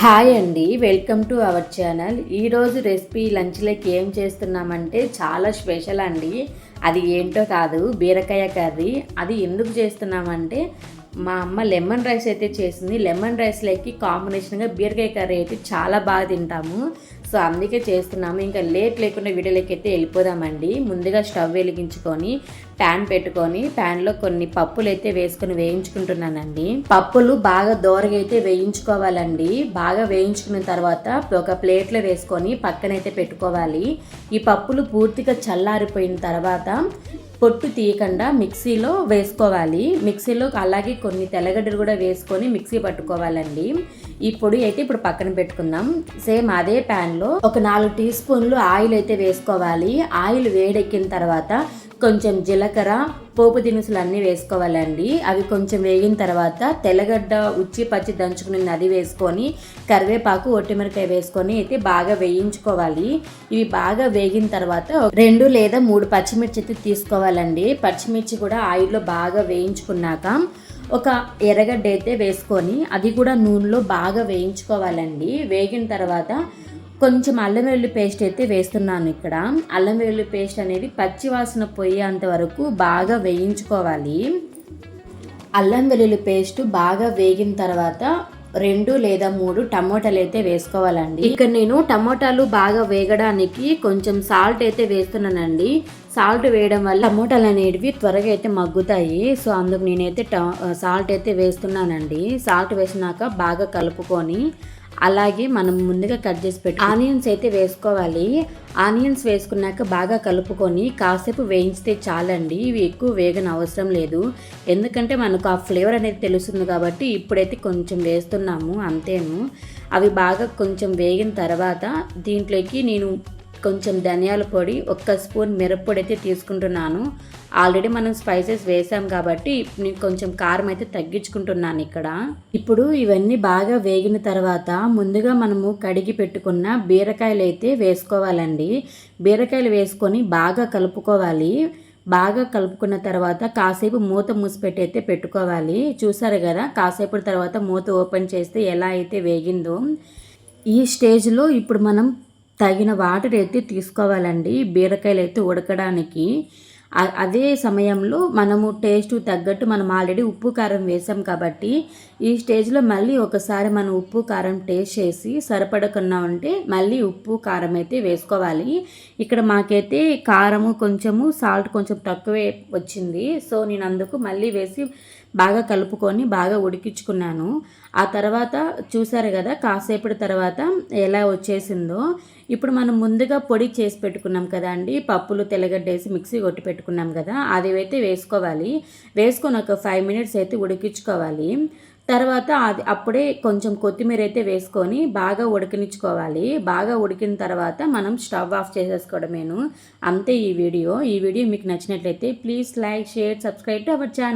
Hi అండి welcome to our channel. ఈరోజు recipe లంచ్లోకి ఏం చేస్తున్నామంటే చాలా స్పెషల్ అండి. అది ఏంటో కాదు బీరకాయ కర్రీ. అది ఎందుకు చేస్తున్నామంటే మా అమ్మ లెమన్ రైస్ అయితే చేసింది. లెమన్ రైస్లోకి కాంబినేషన్గా బీరకాయ కర్రీ అయితే చాలా బాగా తింటాము. సో అందుకే చేస్తున్నాము. ఇంకా లేట్ లేకుండా వీడియోలోకి అయితే వెళ్ళిపోదామండి. ముందుగా స్టవ్ వెలిగించుకొని ప్యాన్ పెట్టుకొని ప్యాన్లో కొన్ని పప్పులు అయితే వేసుకొని వేయించుకుంటున్నానండి. పప్పులు బాగా దోరగా అయితే వేయించుకోవాలండి. బాగా వేయించుకున్న తర్వాత ఒక ప్లేట్లో వేసుకొని పక్కనైతే పెట్టుకోవాలి. ఈ పప్పులు పూర్తిగా చల్లారిపోయిన తర్వాత పొట్టు తీయకుండా మిక్సీలో వేసుకోవాలి. మిక్సీలో అలాగే కొన్ని తెల్లగడ్డలు కూడా వేసుకొని మిక్సీ పట్టుకోవాలండి. ఈ పొడి అయితే ఇప్పుడు పక్కన పెట్టుకుందాం. సేమ్ అదే ప్యాన్లో ఒక నాలుగు టీ స్పూన్లు ఆయిల్ అయితే వేసుకోవాలి. ఆయిల్ వేడెక్కిన తర్వాత కొంచెం జీలకర్ర పోపు దినుసులు అన్నీ వేసుకోవాలండి. అవి కొంచెం వేగిన తర్వాత తెల్లగడ్డ ఉచ్చి పచ్చి దంచుకుని అది వేసుకొని కరివేపాకు ఒట్టిమిరకాయ వేసుకొని అయితే బాగా వేయించుకోవాలి. ఇవి బాగా వేగిన తర్వాత రెండు లేదా మూడు పచ్చిమిర్చి అయితే తీసుకోవాలండి. పచ్చిమిర్చి కూడా ఆయిల్లో బాగా వేయించుకున్నాక ఒక ఎర్రగడ్డ అయితే వేసుకొని అది కూడా నూనెలో బాగా వేయించుకోవాలండి. వేగిన తర్వాత కొంచెం అల్లం వెల్లుల్లి పేస్ట్ అయితే వేస్తున్నాను ఇక్కడ. అల్లం వెల్లుల్లి పేస్ట్ అనేది పచ్చి వాసన పోయేంత వరకు బాగా వేయించుకోవాలి. అల్లం వెల్లుల్లి పేస్ట్ బాగా వేగిన తర్వాత రెండు లేదా మూడు టమోటాలు అయితే వేసుకోవాలండి. ఇక్కడ నేను టమోటాలు బాగా వేగడానికి కొంచెం సాల్ట్ అయితే వేస్తున్నానండి. సాల్ట్ వేయడం వల్ల టమోటాలు అనేవి త్వరగా అయితే మగ్గుతాయి. సో అందుకు నేనైతే సాల్ట్ అయితే వేస్తున్నానండి. సాల్ట్ వేసినాక బాగా కలుపుకొని అలాగే మనం ముందుగా కట్ చేసి పెట్టి ఆనియన్స్ అయితే వేసుకోవాలి. ఆనియన్స్ వేసుకున్నాక బాగా కలుపుకొని కాసేపు వేయించితే చాలండి. ఇవి ఎక్కువ వేగన అవసరం లేదు. ఎందుకంటే మనకు ఆ ఫ్లేవర్ అనేది తెలుస్తుంది కాబట్టి ఇప్పుడైతే కొంచెం వేస్తున్నాము అంతేను. అవి బాగా కొంచెం వేగిన తర్వాత దీంట్లోకి నేను కొంచెం ధనియాల పొడి ఒక్క స్పూన్ మిరప్పొడి అయితే తీసుకుంటున్నాను. ఆల్రెడీ మనం స్పైసెస్ వేసాం కాబట్టి నేను కొంచెం కారం అయితే తగ్గించుకుంటున్నాను ఇక్కడ. ఇప్పుడు ఇవన్నీ బాగా వేగిన తర్వాత ముందుగా మనము కడిగి పెట్టుకున్న బీరకాయలు అయితే వేసుకోవాలండి. బీరకాయలు వేసుకొని బాగా కలుపుకోవాలి. బాగా కలుపుకున్న తర్వాత కాసేపు మూత మూసిపెట్టి అయితే పెట్టుకోవాలి. చూసారు కదా కాసేపు తర్వాత మూత ఓపెన్ చేస్తే ఎలా అయితే వేగిందో. ఈ స్టేజ్లో ఇప్పుడు మనం తగిన వాటర్ అయితే తీసుకోవాలండి. బీరకాయలు అయితే ఉడకడానికి అదే సమయంలో మనము టేస్ట్ తగ్గట్టు మనం ఆల్రెడీ ఉప్పు కారం వేసాం కాబట్టి ఈ స్టేజ్లో మళ్ళీ ఒకసారి మనం ఉప్పు కారం టేస్ట్ చేసి సరిపడకుండా ఉంటే మళ్ళీ ఉప్పు కారం అయితే వేసుకోవాలి. ఇక్కడ మాకైతే కారము కొంచెము సాల్ట్ కొంచెం తక్కువే వచ్చింది. సో నేను అందుకు మళ్ళీ వేసి బాగా కలుపుకొని బాగా ఉడికించుకున్నాను. ఆ తర్వాత చూసారు కదా కాసేపటి తర్వాత ఎలా వచ్చేసిందో. ఇప్పుడు మనం ముందుగా పొడి చేసి పెట్టుకున్నాం కదా అండి. పప్పులు తెల్లగడ్డేసి మిక్సీ కొట్టి పెట్టుకున్నాం కదా. అది అయితే వేసుకోవాలి. వేసుకొని ఒక ఫైవ్ మినిట్స్ అయితే ఉడికించుకోవాలి. తర్వాత అది అప్పుడే కొంచెం కొత్తిమీర అయితే వేసుకొని బాగా ఉడికించుకోవాలి. బాగా ఉడికిన తర్వాత మనం స్టవ్ ఆఫ్ చేసేసుకోవడమేను. అంతే ఈ వీడియో. ఈ వీడియో మీకు నచ్చినట్లయితే please like share subscribe to our channel.